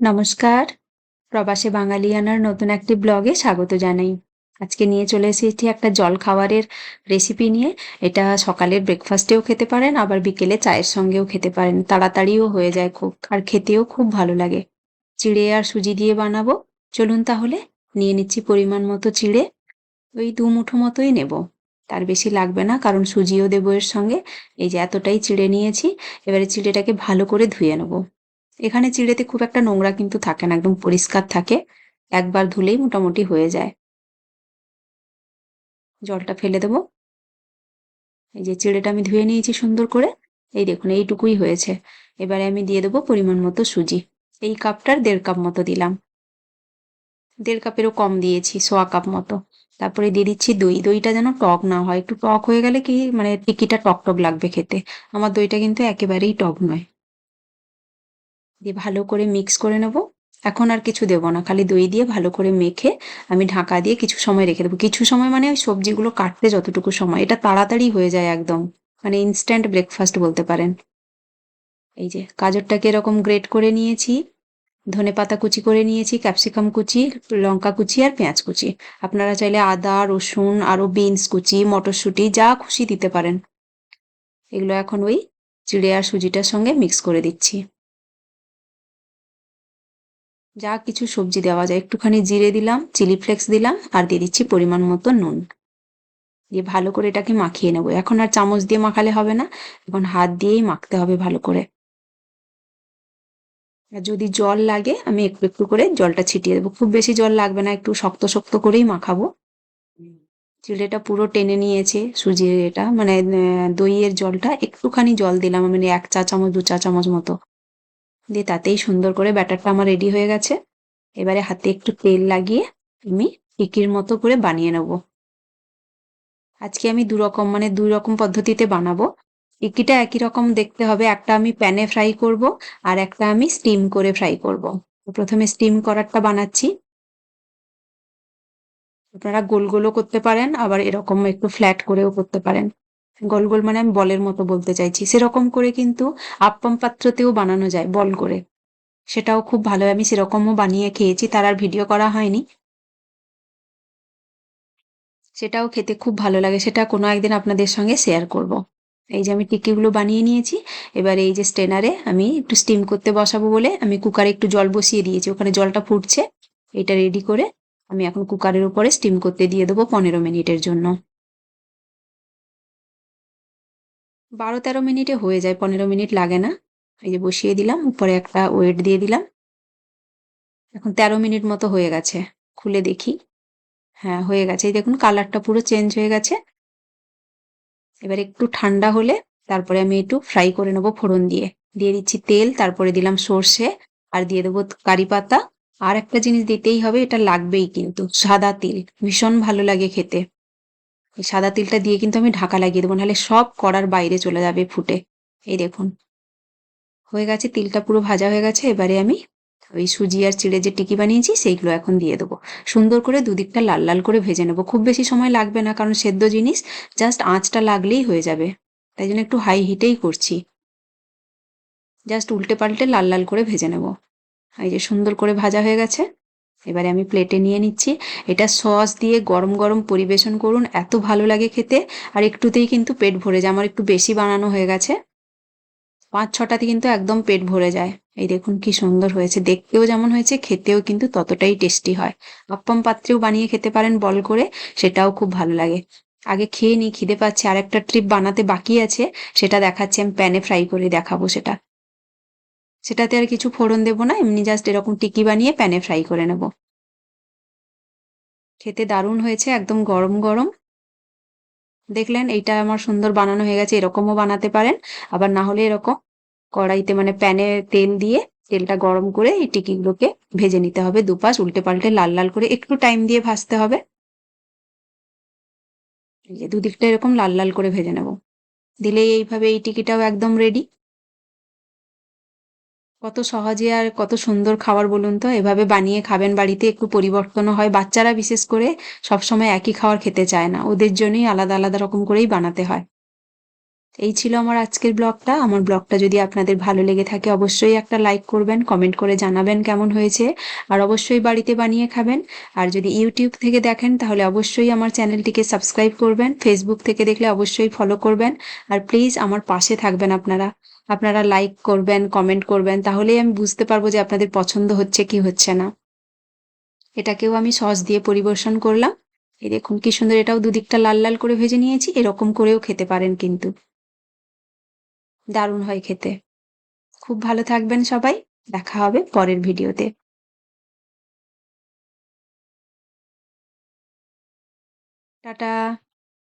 নমস্কার। প্রবাসে বাঙালিয়ানার নতুন একটি ব্লগে স্বাগত জানাই। আজকে নিয়ে চলে এসেছি একটা জল খাবারের রেসিপি নিয়ে। এটা সকালের ব্রেকফাস্টেও খেতে পারেন, আবার বিকেলে চায়ের সঙ্গেও খেতে পারেন। তাড়াতাড়িও হয়ে যায় খুব, আর খেতেও খুব ভালো লাগে। চিড়ে আর সুজি দিয়ে বানাবো। চলুন তাহলে, নিয়ে নিচ্ছি পরিমাণ মতো চিড়ে। ওই দু মুঠো মতোই নেব। তার বেশি লাগবে না, কারণ সুজিও দেবো এর সঙ্গে। এই যে এতটাই চিড়ে নিয়েছি, এবারে চিড়েটাকে ভালো করে ধুয়ে নেব। এখানে চিড়েতে খুব একটা নোংরা কিন্তু থাকে না, একদম পরিষ্কার থাকে, একবার ধুলেই মোটামুটি হয়ে যায়। জলটা ফেলে দেবো। এই যে চিড়েটা আমি ধুয়ে নিয়েছি সুন্দর করে, এই দেখুন এইটুকুই হয়েছে। এবারে আমি দিয়ে দেবো পরিমাণ মতো সুজি। এই কাপটার দেড় কাপ মতো দিলাম। দেড় কাপেরও কম দিয়েছি, সোয়া কাপ মতো। তারপরে দিয়ে দিচ্ছি দই। দইটা যেন টক না হয়। একটু টক হয়ে গেলে কি মানে টিকিটা টক টক লাগবে খেতে। আমার দইটা কিন্তু একেবারেই টক নয়। দিয়ে ভালো করে মিক্স করে নেব। এখন আর কিছু দেব না, খালি দই দিয়ে ভালো করে মেখে আমি ঢাকা দিয়ে কিছু সময় রেখে দেবো। কিছু সময় মানে ওই সবজিগুলো কাটতে যতটুকু সময়, এটা তাড়াতাড়ি হয়ে যায় একদম। মানে ইনস্ট্যান্ট ব্রেকফাস্ট বলতে পারেন। এই যে গাজরটাকে এরকম গ্রেট করে নিয়েছি, ধনে পাতা কুচি করে নিয়েছি ক্যাপসিকাম কুচি, লঙ্কা কুচি আর পেঁয়াজ কুচি। আপনারা চাইলে আদা, রসুন, আরও বিনস কুচি, মটরশুঁটি, যা খুশি দিতে পারেন। এগুলো এখন ওই চিড়ে আর সুজিটার সঙ্গে মিক্স করে দিচ্ছি। যা কিছু সবজি দেওয়া যায়। একটুখানি জিরে দিলাম, চিলি ফ্লেক্স দিলাম, আর দিয়ে দিচ্ছি পরিমাণ মতো নুন। দিয়ে ভালো করে এটাকে মাখিয়ে নেব। এখন আর চামচ দিয়ে মাখালে হবে না, এখন হাত দিয়েই মাখতে হবে ভালো করে। আর যদি জল লাগে, আমি একটু একটু করে জলটা ছিটিয়ে দেবো। খুব বেশি জল লাগবে না, একটু শক্ত শক্ত করেই মাখাবো। চিলেটা পুরো টেনে নিয়েছে সুজির এটা। মানে দইয়ের জলটা একটুখানি জল দিলাম। মানে এক চা চামচ, দু চা চামচ মতো। দিয়ে তাতেই সুন্দর করে ব্যাটারটা আমার রেডি হয়ে গেছে। এবারে হাতে একটু তেল লাগিয়ে আমি টিকির মতো করে বানিয়ে নেব। আজকে আমি দু রকম মানে দুই রকম পদ্ধতিতে বানাবো। টিকিটা একই রকম দেখতে হবে। একটা আমি প্যানে ফ্রাই করব আর একটা আমি স্টিম করে ফ্রাই করব। প্রথমে স্টিম করারটা বানাচ্ছি। আপনারা গোল গোলও করতে পারেন, আবার এরকম একটু ফ্ল্যাট করেও করতে পারেন। গোল গোল মানে আমি বলের মতো বলতে চাইছি। সেরকম করে কিন্তু আপ্পাম পাত্রতেও বানানো যায় বল করে। সেটাও খুব ভালো, আমি সেরকমও বানিয়ে খেয়েছি, তার আর ভিডিও করা হয়নি। সেটাও খেতে খুব ভালো লাগে, সেটা কোনো একদিন আপনাদের সঙ্গে শেয়ার করব। এই যে আমি টিকিগুলো বানিয়ে নিয়েছি, এবার এই যে স্টেনারে আমি একটু স্টিম করতে বসাবো বলে আমি কুকারে একটু জল বসিয়ে দিয়েছি, ওখানে জলটা ফুটছে। এটা রেডি করে আমি এখন কুকারের উপরে স্টিম করতে দিয়ে দেবো পনেরো মিনিটের জন্য। বারো তেরো মিনিটে হয়ে যায়, পনেরো মিনিট লাগে না। এই যে বসিয়ে দিলাম, উপরে একটা ওয়েট দিয়ে দিলাম। এখন তেরো মিনিট মতো হয়ে গেছে, খুলে দেখি। হ্যাঁ হয়ে গেছে। এই দেখুন, কালারটা পুরো চেঞ্জ হয়ে গেছে। এবার একটু ঠান্ডা হলে তারপরে আমি একটু ফ্রাই করে নেব ফোড়ন দিয়ে। দিয়ে দিচ্ছি তেল, তারপরে দিলাম সর্ষে, আর দিয়ে দেবো কারি পাতা। আর একটা জিনিস দিতেই হবে, এটা লাগবেই কিন্তু, সাদা তিল। ভীষণ ভালো লাগে খেতে। এই সাদা তিলটা দিয়ে কিন্তু আমি ঢাকা লাগিয়ে দেবো, নাহলে সব কড়ার বাইরে চলে যাবে ফুটে। এই দেখুন। হয়ে গেছে, তিলটা পুরো ভাজা হয়ে গেছে। এবারে আমি ওই সুজি আর চিড়ে যে টিকি বানিয়েছি, সেইগুলো এখন দিয়ে দেবো। সুন্দর করে দুদিকটা লাল লাল করে ভেজে নেব। খুব বেশি সময় লাগবে না, কারণ সেদ্ধ জিনিস জাস্ট আঁচটা লাগলেই হয়ে যাবে। তাই জন্য একটু হাই হিটেই করছি। জাস্ট উল্টে পাল্টে লাল লাল করে ভেজে নেব। এই যে সুন্দর করে ভাজা হয়ে গেছে। এবারে আমি প্লেটে নিয়ে নিচ্ছি। এটা সস দিয়ে গরম গরম পরিবেশন করুন, এত ভালো লাগে খেতে। আর একটুতেই কিন্তু পেট ভরে যায়। আমার একটু বেশি বানানো হয়ে গেছে। পাঁচ ছটাতে কিন্তু একদম পেট ভরে যায়। এই দেখুন কি সুন্দর হয়েছে। দেখতেও যেমন হয়েছে, খেতেও কিন্তু ততটাই টেস্টি হয়। আপ্পাম পাত্রেও বানিয়ে খেতে পারেন বল করে, সেটাও খুব ভালো লাগে। আগে খেয়ে নিই, খিদে পাচ্ছে। আর একটা ট্রিপ বানাতে বাকি আছে। সেটা দেখাচ্ছি। আমি প্যানে ফ্রাই করে দেখাবো সেটা। সেটাতে আর কিছু ফোড়ন দেবো না, এমনি জাস্ট এরকম টিকি বানিয়ে প্যানে ফ্রাই করে নেব। খেতে দারুণ হয়েছে, একদম গরম গরম। দেখলেন, এইটা আমার সুন্দর বানানো হয়ে গেছে, এরকমও বানাতে পারেন। আবার না হলে এরকম কড়াইতে মানে প্যানে তেল দিয়ে তেলটা গরম করে এই টিকিগুলোকে ভেজে নিতে হবে দুপাশ, উল্টে পাল্টে লাল লাল করে একটু টাইম দিয়ে ভাজতে হবে। দুদিকটা এরকম লাল লাল করে ভেজে নেব। দিলেই এইভাবে এই টিকিটাও একদম রেডি কত সহজে আর কত সুন্দর খাবার বলুন তো? এভাবে বানিয়ে খাবেন, বাড়িতে একটু পরিবর্তনও হয়। বাচ্চারা বিশেষ করে সবসময় একই খাবার খেতে চায় না। ওদের জন্যই আলাদা আলাদা রকম করেই বানাতে হয়। এই ছিল আমার আজকের ব্লগটা। আমার ব্লগটা যদি আপনাদের ভালো লেগে থাকে, অবশ্যই একটা লাইক করবেন, কমেন্ট করে জানাবেন কেমন হয়েছে। আর অবশ্যই বাড়িতে বানিয়ে খাবেন। আর যদি ইউটিউব থেকে দেখেন, তাহলে অবশ্যই আমার চ্যানেলটিকে সাবস্ক্রাইব করবেন, ফেসবুক থেকে দেখলে অবশ্যই ফলো করবেন। আর প্লিজ আমার পাশে থাকবেন আপনারা। আপনারা লাইক করবেন, কমেন্ট করবেন, তাহলেই আমি বুঝতে পারব যে আপনাদের পছন্দ হচ্ছে কি হচ্ছে না। এটাকেও আমি সস দিয়ে পরিবেশন করলাম। এই দেখুন কি সুন্দর, এটাও দুদিকটা লাল লাল করে ভেজে নিয়েছি, এরকম করেও খেতে পারেন কিন্তু। দারুণ হয় খেতে। খুব ভালো থাকবেন সবাই। দেখা হবে পরের ভিডিওতে। টাটা।